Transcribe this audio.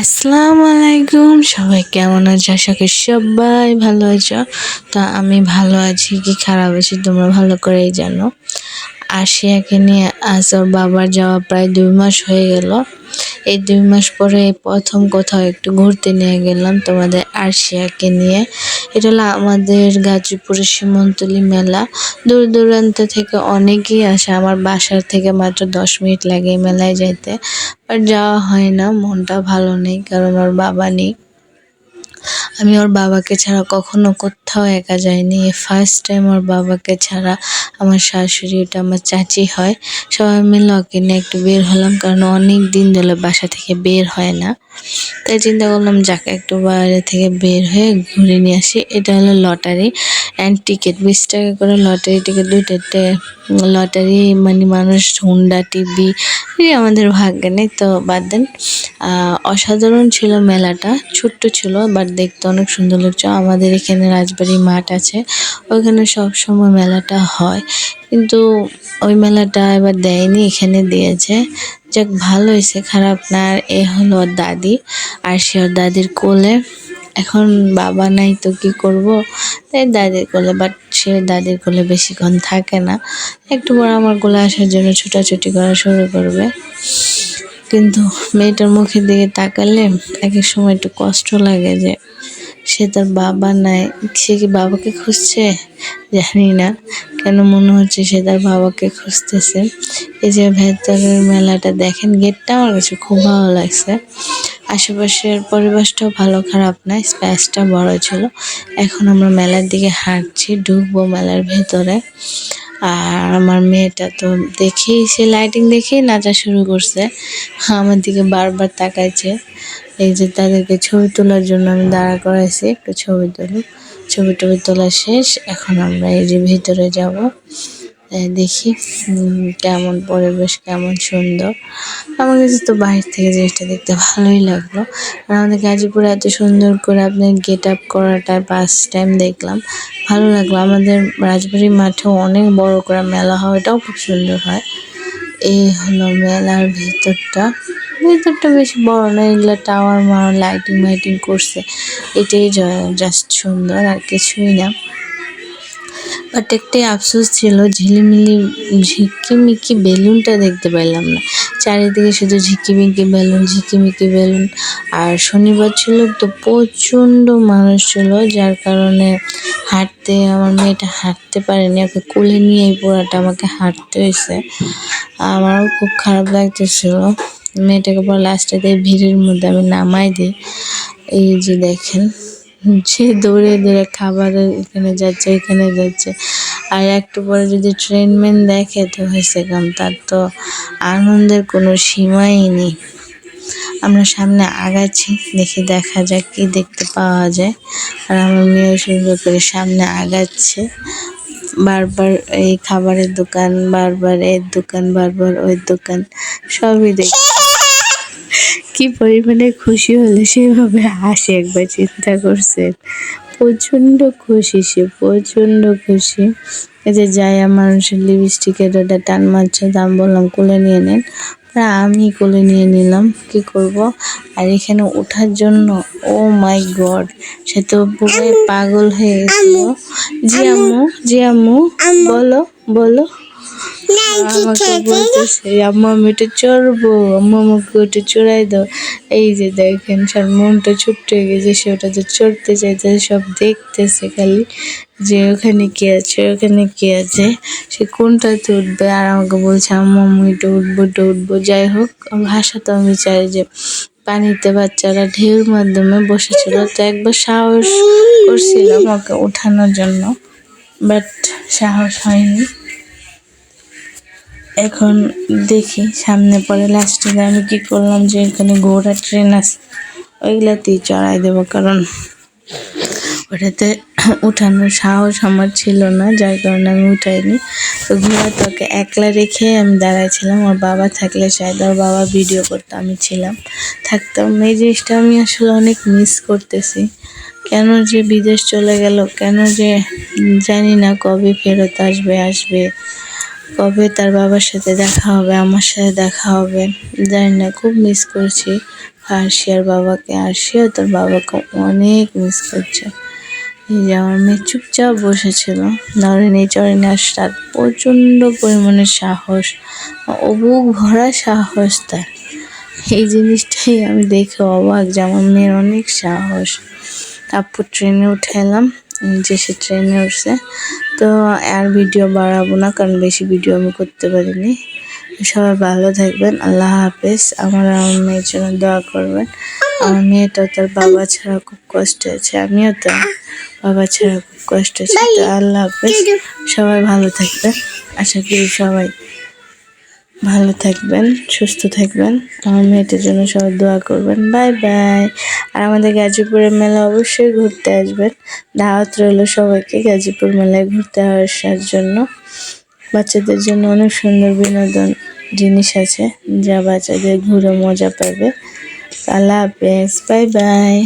আসসালামু আলাইকুম। সবাই কেমন আছো? আশা করি সবাই ভালো আছো। তা আমি ভালো আছি, কি খারাপ আছি তোমরা ভালো করেই জানো। আশিয়াকে নিয়ে আজ ওর বাবার যাওয়া প্রায় দুই মাস হয়ে গেল। এই দুই মাস পরে প্রথম কোথাও একটু ঘুরতে নিয়ে গেলাম তোমাদের আরশিয়াকে নিয়ে। এটা হলো আমাদের গাজীপুরের সীমন্তলি মেলা। দূর দূরান্ত থেকে অনেকেই আসে, আমার বাসার থেকে মাত্র দশ মিনিট লাগে মেলায় যাইতে। আর যাওয়া হয় না, মনটা ভালো নেই কারণ ওর বাবা নেই। আমি ওর বাবাকে ছাড়া কখনো কোথাও একা যাইনি। ফার্স্ট টাইম ওর বাবাকে ছাড়া আমার শাশুড়ি ওটা আমার চাচি হয়। সবাই মিলে ওকে নিয়ে একটু বের হলাম কারণ অনেক দিন ধরে বাসা থেকে বের হয় না। তাই চিন্তা করলাম, যাকে, একটু বাইরে থেকে বের হয়ে ঘুরে নিয়ে আসি। এটা হলো লটারি। অ্যান্ড টিকিট বিশ টাকা করে লটারি টিকিট দুইটাতে লটারি মানে মানুষ, হুন্ডা, টিভি আমাদের ভাগ্যে, নেই তো? বাদ দেন অসাধারণ ছিল মেলাটা, ছোট্ট ছিল বাট দেখতে অনেক সুন্দর লাগছে। আমাদের এখানে রাজবাড়ি মাঠ আছে, ওইখানে সব সময় মেলাটা হয়। কিন্তু ওই মেলাটা এবার দেয়নি, এখানে দিয়েছে। যাক, ভালো হয়েছে, খারাপ না। আর এ হলো দাদি, আর সে ওর দাদির কোলে। এখন বাবা নাই তো কি করব? তাই দাদির কোলে বাট সে দাদির কোলে বেশিক্ষণ থাকে না। একটু পর আমার কোলে আসার জন্য ছুটাছুটি করা শুরু করবে। কিন্তু মেয়েটার মুখের দিকে তাকালে এক এক সময় একটু কষ্ট লাগে যে সে তার বাবা নাই। সে কি বাবাকে খুঁজছে? জানি না। কেন মনে হচ্ছে সে তার বাবাকে খুঁজতেছে? এই যে ভেতরের মেলাটা দেখেন, গেটটা আমার কাছে খুব ভালো লাগছে। আশেপাশের পরিবেশটাও ভালো, খারাপ না, স্পেসটা বড় ছিল। এখন আমরা মেলার দিকে হাঁটছি, ঢুকবো মেলার ভেতরে। আর আমার মেয়েটা তো দেখেই সে লাইটিং দেখেই নাচা শুরু করছে। আমার দিকে বারবার তাকাইছে। এই যে তাদেরকে ছবি তোলার জন্য আমি দাঁড়া করাইছি, একটু ছবি তুলি ছবি টবি তোলা শেষ, এখন আমরা এই যে ভিতরে যাব। দেখি কেমন পরিবেশ, কেমন সুন্দর। আমার কাছে তো বাইরে থেকে জিনিসটা দেখতে ভালোই লাগল। আর আমাদের গাজীপুরে এত সুন্দর করে আপনার গেট আপ করাটা ফার্স্ট টাইম দেখলাম। ভালো লাগল। আমাদের রাজবাড়ি মাঠেও অনেক বড় করে মেলা হয়, এটাও খুব সুন্দর হয়। এই হলো মেলার ভেতরটা। ভেতরটা বেশি বড় না, এগুলো টাওয়ার মাওয়ার লাইটিং মাইটিং করছে। এটাই জাস্ট সুন্দর, আর কিছুই না। বাট একটাই আফসোস ছিল, ঝিলিমিলি, ঝিকিমিকি বেলুনটা দেখতে পাইলাম না। চারিদিকে শুধু ঝিকিমিকি বেলুন ঝিকিমিকি বেলুন। আর শনিবার ছিল তো প্রচণ্ড মানুষ ছিল, যার কারণে হাঁটতে, আমার মেয়েটা হাঁটতে পারেনি। ওকে কোলে নিয়ে এই পুরাটা আমাকে হাঁটতে হয়েছে। আমারও খুব খারাপ লাগতেছিল। মেয়েটাকে পর লাস্টে দিয়ে ভিড়ের মধ্যে আমি নামাই দিই। এই যে দেখেন। সে দৌড়ে দৌড়ে খাবারের এখানে যাচ্ছে এখানে যাচ্ছে। আর একটু পরে যদি ট্রেনম্যান দেখে, তো হয়েছে কাম তার তো আনন্দের কোনো সীমাই নেই। আমরা সামনে আগাচ্ছি, দেখি দেখা যাক কি দেখতে পাওয়া যায়। আর আমার মেয়ে সুন্দর করে সামনে আগাচ্ছে। বারবার এই খাবারের দোকান, বারবার এর দোকান, বারবার ওই দোকান, সবই দেখি কি পরিমাণে খুশি হলে সেভাবে হাসি একবার চিন্তা করছেন প্রচণ্ড খুশি সে প্রচণ্ড খুশি। এই যে যাই মানুষের লিপস্টিকের ওটা টান মারছে দাম বললাম কোলে নিয়ে নেন। আমি কোলে নিয়ে নিলাম কি করব? আর এখানে ওঠার জন্য ও মাই গড সে তো পুরো পাগল হয়ে গেছিল। জি আম্মু জি আম্মু বলো বলো। আমাকে বলতেছে আম্মা আমি এটা চড়বো। আম্মা আমাকে ওটা চড়াই দাও। এই যে দেখেন সব মনটা ছোট্ট হয়ে গেছে সে ওটাতে চড়তে চাইতেছে সব দেখতেছে খালি যে ওখানে কে আছে ওখানে কে আছে। সে কোনটাতে উঠবে আর আমাকে বলছে আম্মা আমি এটা উঠবো এটা উঠবো। যাই হোক ভাষা তো আমি চাই যে পানিতে বাচ্চারা ঢেউর মাধ্যমে বসেছিল। তো একবার সাহস করছিলাম ওকে ওঠানোর জন্য বাট সাহস হয়নি। এখন দেখি, সামনে পরে লাস্টে আমি কি করলাম যে এখানে ঘোড়া ট্রেন আছে। ওইগুলাতেই চড়াই দেবো, কারণ ওটাতে উঠানোর সাহস আমার ছিল না, যার কারণে আমি উঠাইনি। তো ঘোড়া তোকে একলা রেখে আমি দাঁড়াইছিলাম, ওর বাবা থাকলে শায়দ ওর বাবা ভিডিও করতো, আমি ছিলাম। থাকতাম, এই জিনিসটা আমি আসলে অনেক মিস করতেছি। কেন যে বিদেশ চলে গেল, কেন যে জানি না কবে ফেরত আসবে আসবে। কবে তার বাবার সাথে দেখা হবে, আমার সাথে দেখা হবে, জানি না, খুব মিস করছি। আরশিয়ার বাবাকে আরশিয়া তোর বাবাকে অনেক মিস করছে। এই যে আমার মেয়ে চুপচাপ বসেছিল। নরেনি চরেনি আসার প্রচণ্ড পরিমাণে সাহস ও বুক ভরা সাহস তার। এই জিনিসটাই আমি দেখে অবাক যে আমার মেয়ের অনেক সাহস। তারপর ট্রেনে উঠে এলাম। যে সে ট্রেনে উঠছে। তো আর ভিডিও বাড়াবো না, কারণ বেশি ভিডিও আমি করতে পারিনি। সবাই ভালো থাকবেন, আল্লাহ হাফেজ। আমার আমার মেয়ের জন্য দোয়া করবেন। আমার মেয়েটা তার বাবা ছাড়া খুব কষ্ট আছে, আমিও তো বাবা ছাড়া খুব কষ্ট আছে। তো আল্লাহ হাফেজ। সবাই ভালো থাকবেন। আশা করি সবাই ভালো থাকবেন, সুস্থ থাকবেন। আমার মেয়েটার জন্য সবাই দোয়া করবেন। Bye bye. আর আমাদের গাজীপুরের মেলা অবশ্যই ঘুরতে আসবেন। দাওয়াত রইল সবাইকে গাজীপুর মেলায় ঘুরতে আসার জন্য। বাচ্চাদের জন্য অনেক সুন্দর বিনোদন জিনিস আছে, যা বাচ্চাদের ঘুরে মজা পাবে। আল্লাহ হাফেজ। Bye bye.